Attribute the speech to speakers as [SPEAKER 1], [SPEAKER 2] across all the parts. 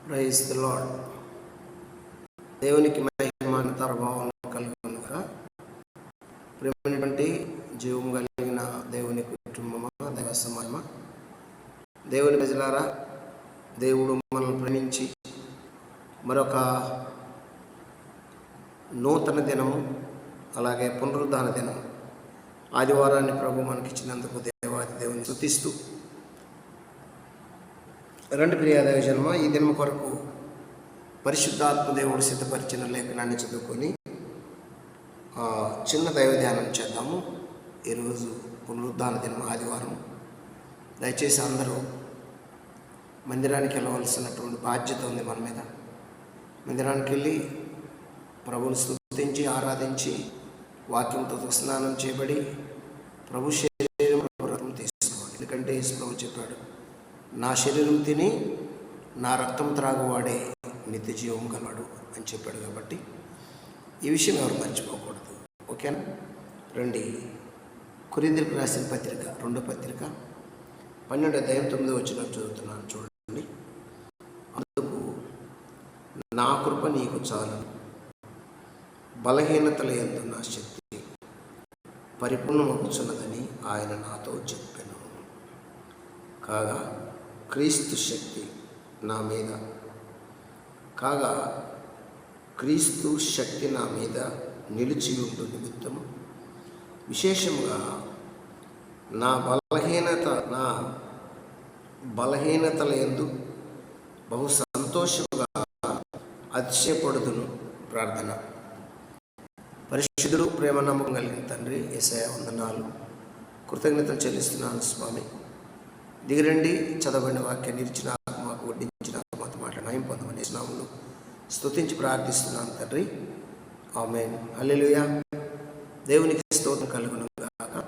[SPEAKER 1] Praise the lord దేవునికి మహిమానంతర భావన కలుగునుగా ప్రేమైనటువంటి జీవం కలిగిన దేవుని కుటుంబమా దైవ సమాజమా దేవుని ప్రజలారా దేవుడు మనల్ని ప్రేమించి మరొక నూతన దినము అలాగే పునరుద్ధాన దినం ఆదివారాన్ని ప్రభు మనకిచ్చినందుకు దేవాది దేవుని శృతిస్తూ రెండు ప్రియాదేవ జన్మ ఈ దినం కొరకు పరిశుద్ధాత్మదేవుడు సిద్ధపరిచిన లేఖనాన్ని చదువుకొని చిన్న దైవ ధ్యానం చేద్దాము. ఈరోజు పునరుద్ధాన దినం ఆదివారం. దయచేసి అందరూ మందిరానికి వెళ్ళవలసినటువంటి బాధ్యత ఉంది మన మీద. మందిరానికి వెళ్ళి ప్రభుని స్థుతించి ఆరాధించి వాక్యంతో స్నానం చేయబడి ప్రభు శరీరం తీసుకోవాలి. ఎందుకంటే యేసు ప్రభు చెప్పాడు నా శరీరం తిని నా రక్తం త్రాగువాడే నిత్య జీవం కలవాడు అని చెప్పాడు కాబట్టి ఈ విషయం ఎవరు మర్చిపోకూడదు. ఓకేనా? రండి. కొరిందరికి రాసిన పత్రిక రెండో పత్రిక పన్నెండు దయం తొమ్మిది వచ్చిన చదువుతున్నాను చూడండి. అందుకు నా కృప నీకు చాలు. బలహీనతల ఎందు నా శక్తి పరిపూర్ణమవుతున్నదని ఆయన నాతో చెప్పాను. కాగా క్రీస్తు శక్తి నా మీద. కాగా క్రీస్తు శక్తి నా మీద నిలిచి ఉండు నిమిత్తము విశేషముగా నా బలహీనత నా బలహీనతల ఎందు బహు సంతోషముగా అతిశయపడుదును ప్రార్థన. పరిశుద్ధుడు ప్రేమ నమ్మకం కలిగిన తండ్రి ఎసయ వందనాలు. కృతజ్ఞతలు చెల్లిస్తున్నాను స్వామి. దిగిరండి చదవండి వాక్యాన్ని ఇచ్చిన మాకు వడ్డించిన మాతో మాట్లాడిన పొందమని స్నాములు స్తుతించి ప్రార్థిస్తున్నాను తండ్రి. ఆమె హల్లెలూయా. దేవునికి స్తోత్రం కలుగును గాక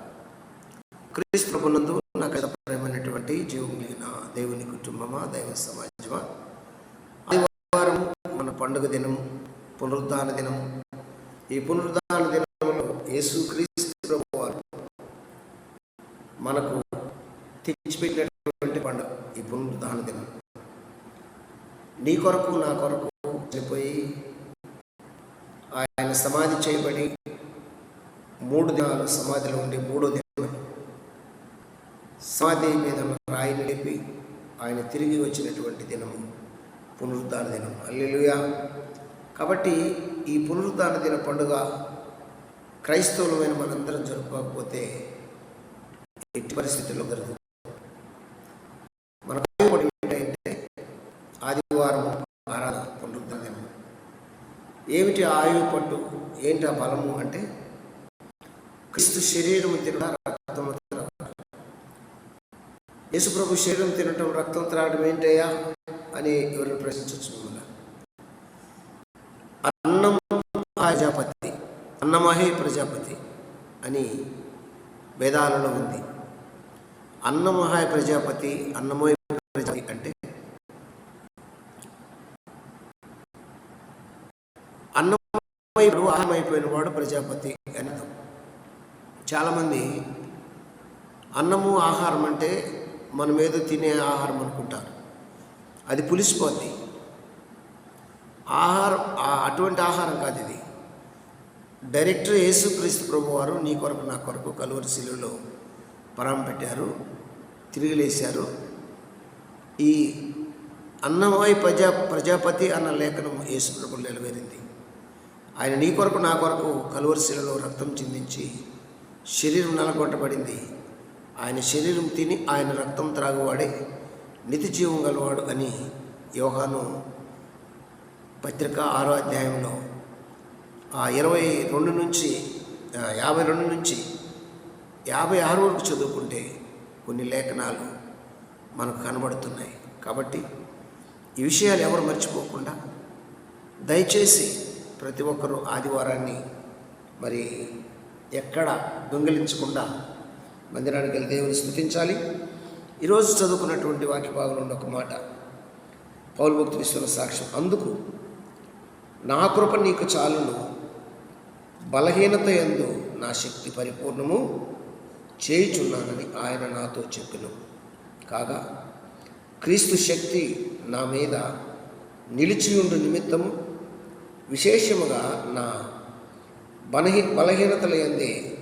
[SPEAKER 1] క్రీస్తు ప్రభునందు నాకు ప్రేమైనటువంటి జీవం కలిగిన దేవుని కుటుంబమా దైవ సమాజమా? ఆదివారం మన పండుగ దినం పునరుద్ధాన దినం ఈ పునరుద్ధాన దినంలో యేసు క్రీస్తు ప్రభు వారు మనకు తెచ్చిపెట్టినటువంటి పండుగ ఈ పునరుద్ధాన దినం నీ కొరకు నా కొరకు చనిపోయి ఆయన సమాధి చేయబడి మూడు దినాలు సమాధిలో ఉండి మూడో దినం సమాధి మీద రాయి రాయిని లేపి ఆయన తిరిగి వచ్చినటువంటి దినము పునరుద్ధాన దినం. అల్లెలుయా కాబట్టి ఈ పునరుద్ధాన దిన పండుగ క్రైస్తవులమైన మనందరం జరుపుకోకపోతే ఎట్టి పరిస్థితుల్లో జరుగుతుంది మన భయపడి ఏంటంటే ఆదివారం ఆరాధన పునరుద్ధాన దినం ఏమిటి ఆయువు పట్టు ఏంటి ఆ బలము అంటే క్రీస్తు శరీరం తినడం రక్తం యేసుప్రభు శరీరం తినటం రక్తం త్రాగడం ఏంటయ్యా అని ఎవరిని ప్రశ్నించవచ్చు మిమ్మల్ని? అన్నం ప్రజాపతి అన్నమహే ప్రజాపతి అని వేదాలలో ఉంది. అన్నమహాయ ప్రజాపతి అన్నమోయ ప్రజాపతి అంటే అహమై అహమైపోయిన వాడు ప్రజాపతి అని చాలామంది అన్నము ఆహారం అంటే మనం ఏదో తినే ఆహారం అనుకుంటారు. అది పులిసిపోద్ది. ఆహారం అటువంటి ఆహారం కాదు ఇది. డైరెక్టర్ యేసుక్రీస్తు ప్రభు వారు నీ కొరకు నా కొరకు కలువరి శిలువలో పరం పెట్టారు తిరిగి లేశారు ఈ అన్నమై ప్రజా ప్రజాపతి అన్న లేఖనం యేసు ప్రభు నిలవేరింది ఆయన నీ కొరకు నా కొరకు కలువరిశిలలో రక్తం చిందించి శరీరం నలగొట్టబడింది. ఆయన శరీరం తిని ఆయన రక్తం త్రాగువాడే నితి జీవం గలవాడు అని యోహాను పత్రిక ఆరో అధ్యాయంలో ఆ ఇరవై రెండు నుంచి యాభై రెండు నుంచి యాభై ఆరు వరకు చదువుకుంటే కొన్ని లేఖనాలు మనకు కనబడుతున్నాయి. కాబట్టి ఈ విషయాలు ఎవరు మర్చిపోకుండా దయచేసి ప్రతి ఒక్కరూ ఆదివారాన్ని మరి ఎక్కడ దొంగిలించకుండా మందిరానికి వెళ్ళి దేవుని స్థుతించాలి. ఈరోజు చదువుకున్నటువంటి వాక్య భాగంలో ఉన్న ఒక మాట. పౌరు భక్తులు ఇస్తున్న సాక్ష్యం. అందుకు నా కృప నీకు చాలును. బలహీనత ఎందు నా శక్తి పరిపూర్ణము చేయుచున్నానని ఆయన నాతో చెప్పిన. కాగా క్రీస్తు శక్తి నా మీద నిలిచి ఉండు నిమిత్తము విశేషముగా నా బలహీ బలహీనతల ఎందే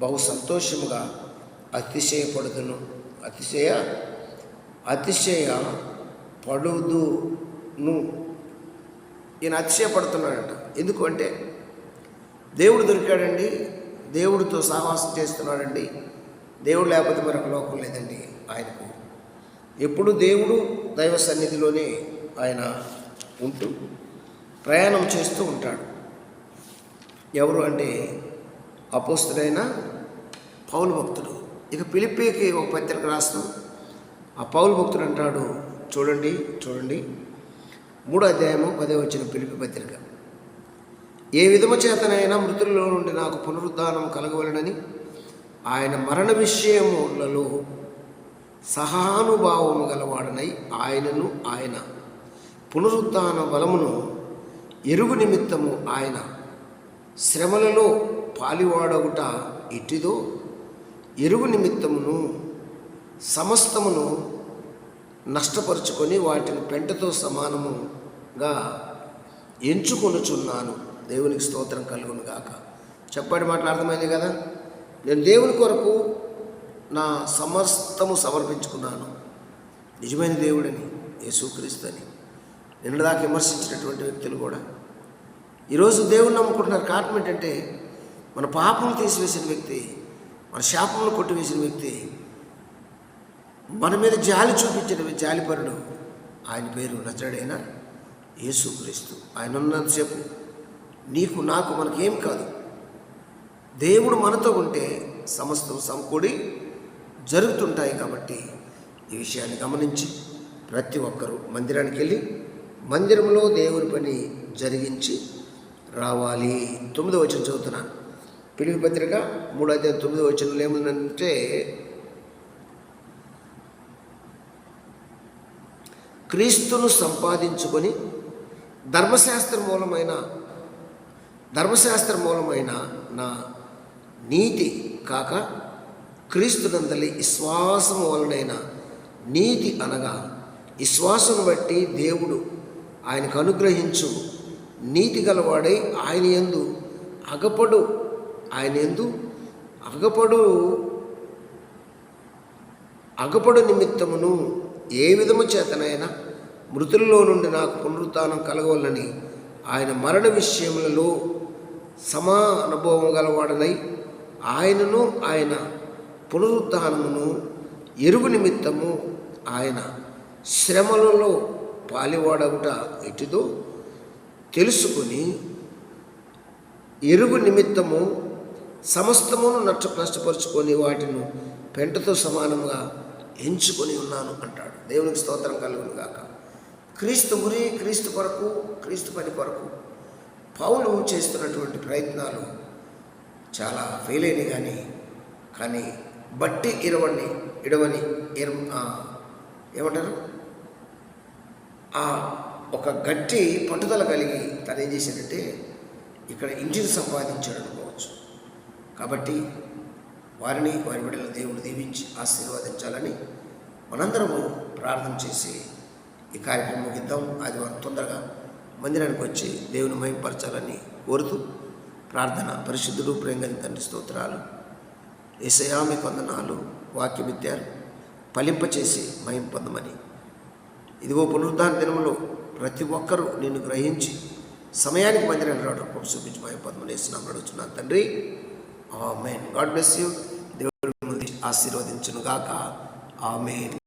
[SPEAKER 1] బహు సంతోషముగా అతిశయపడుదును అతిశయ అతిశయ పడుదును. ఈయన అతిశయపడుతున్నాడట. ఎందుకంటే దేవుడు దొరికాడండి దేవుడితో సహవాసం చేస్తున్నాడండి. దేవుడు లేకపోతే మరొక లోకం లేదండి ఆయనకు. ఎప్పుడు దేవుడు దైవ సన్నిధిలోనే ఆయన ఉంటూ ప్రయాణం చేస్తూ ఉంటాడు. ఎవరు అంటే అపోస్తుడైన పౌలు భక్తుడు. ఇక పిలిపికి ఒక పత్రిక రాస్తాం ఆ పౌలు భక్తుడు అంటాడు చూడండి చూడండి. మూడో అధ్యాయము పదే వచ్చిన పిలిపి పత్రిక. ఏ విధము చేతనైనా మృతుల్లో నుండి నాకు పునరుద్ధానం కలగవలనని ఆయన మరణ విషయములలో సహానుభావము గలవాడనై ఆయనను ఆయన పునరుద్ధాన బలమును ఎరుగు నిమిత్తము ఆయన శ్రమలలో పాలివాడగుట ఇట్టిదో ఎరుగు నిమిత్తమును సమస్తమును నష్టపరుచుకొని వాటిని పెంటతో సమానముగా ఎంచుకొనుచున్నాను. దేవునికి స్తోత్రం కలుగును గాక చెప్పాడు మాటలు అర్థమైంది కదా? నేను దేవుని కొరకు నా సమస్తము సమర్పించుకున్నాను. నిజమైన దేవుడని యేసుక్రీస్తు అని నిన్నదాకా విమర్శించినటువంటి వ్యక్తులు కూడా. ఈరోజు దేవుని నమ్ముకుంటున్నారు కారణం ఏంటంటే మన పాపములు తీసివేసిన వ్యక్తి మన శాపములు కొట్టివేసిన వ్యక్తి మన మీద జాలి చూపించిన జాలిపరుడు ఆయన పేరు నచడైన యేసుక్రీస్తు. ఆయన ఉన్నంతసేపు నీకు నాకు మనకేం కాదు. దేవుడు మనతో ఉంటే సమస్తం సమకూడి జరుగుతుంటాయి కాబట్టి ఈ విషయాన్ని గమనించి ప్రతి ఒక్కరూ మందిరానికి వెళ్ళి మందిరంలో దేవుని పని జరిగించి రావాలి. తొమ్మిదో వచ్చిన చదువుతున్నాను. పిలిపి పత్రిక మూడో అధ్యాయం తొమ్మిదో వచ్చిన ఏముందంటే క్రీస్తును సంపాదించుకొని ధర్మశాస్త్ర మూలమైన ధర్మశాస్త్ర మూలమైన నా నీతి కాక క్రీస్తునందలి విశ్వాసం వలనైన నీతి అనగా విశ్వాసం బట్టి దేవుడు ఆయనకు అనుగ్రహించు. నీతి గలవాడై ఆయన ఎందు అగపడు. ఆయన ఎందు అగపడు. అగపడు నిమిత్తమును ఏ విధము చేతనైనా మృతులలో నుండి నాకు పునరుత్నం కలగవలని ఆయన మరణ విషయములలో సమా అనుభవం గలవాడనై ఆయనను ఆయన పునరుత్నమును ఎరుగు నిమిత్తము ఆయన శ్రమలలో పాలివాడగుట ఎటుదో తెలుసుకుని ఎరుగు నిమిత్తము సమస్తమును నష్ట నష్టపరుచుకొని వాటిని పెంటతో సమానంగా ఎంచుకొని ఉన్నాను అంటాడు. దేవునికి స్తోత్రం కలుగును గాక క్రీస్తు గురి క్రీస్తు కొరకు క్రీస్తు పని కొరకు పౌలు చేస్తున్నటువంటి ప్రయత్నాలు చాలా ఫెయిల్ అయినాయి కానీ కానీ బట్టి ఇరవని ఇడవని ఇర ఏమంటారు? ఆ ఒక గట్టి పట్టుదల కలిగి తను ఏం చేశాడంటే ఇక్కడ ఇంటిని సంపాదించాడు అనుకోవచ్చు. కాబట్టి వారిని వారి బిడ్డల దేవుడు దీవించి ఆశీర్వదించాలని మనందరము ప్రార్థన చేసి ఈ కార్యక్రమం ముగిద్దాం. ఆదివారం తొందరగా మందిరానికి వచ్చి దేవుని మహింపరచాలని కోరుతూ ప్రార్థన పరిశుద్ధుడు ప్రేంగని తండ్రి స్తోత్రాలు. ఏసయామి కొందనాలు వాక్య విద్య ఫలింపచేసి మయం పొందమని ఇదిగో పునరుద్ధాన దినంలో ప్రతి ఒక్కరూ నిన్ను గ్రహించి సమయానికి మందిరాన్ని రావడం కృప చూపించి మా పద్మలు వేస్తున్నాం అడుగుతున్నాను తండ్రి. ఆమెన్. God bless you. దేవుడు ఆశీర్వదించును గాక ఆమెన్.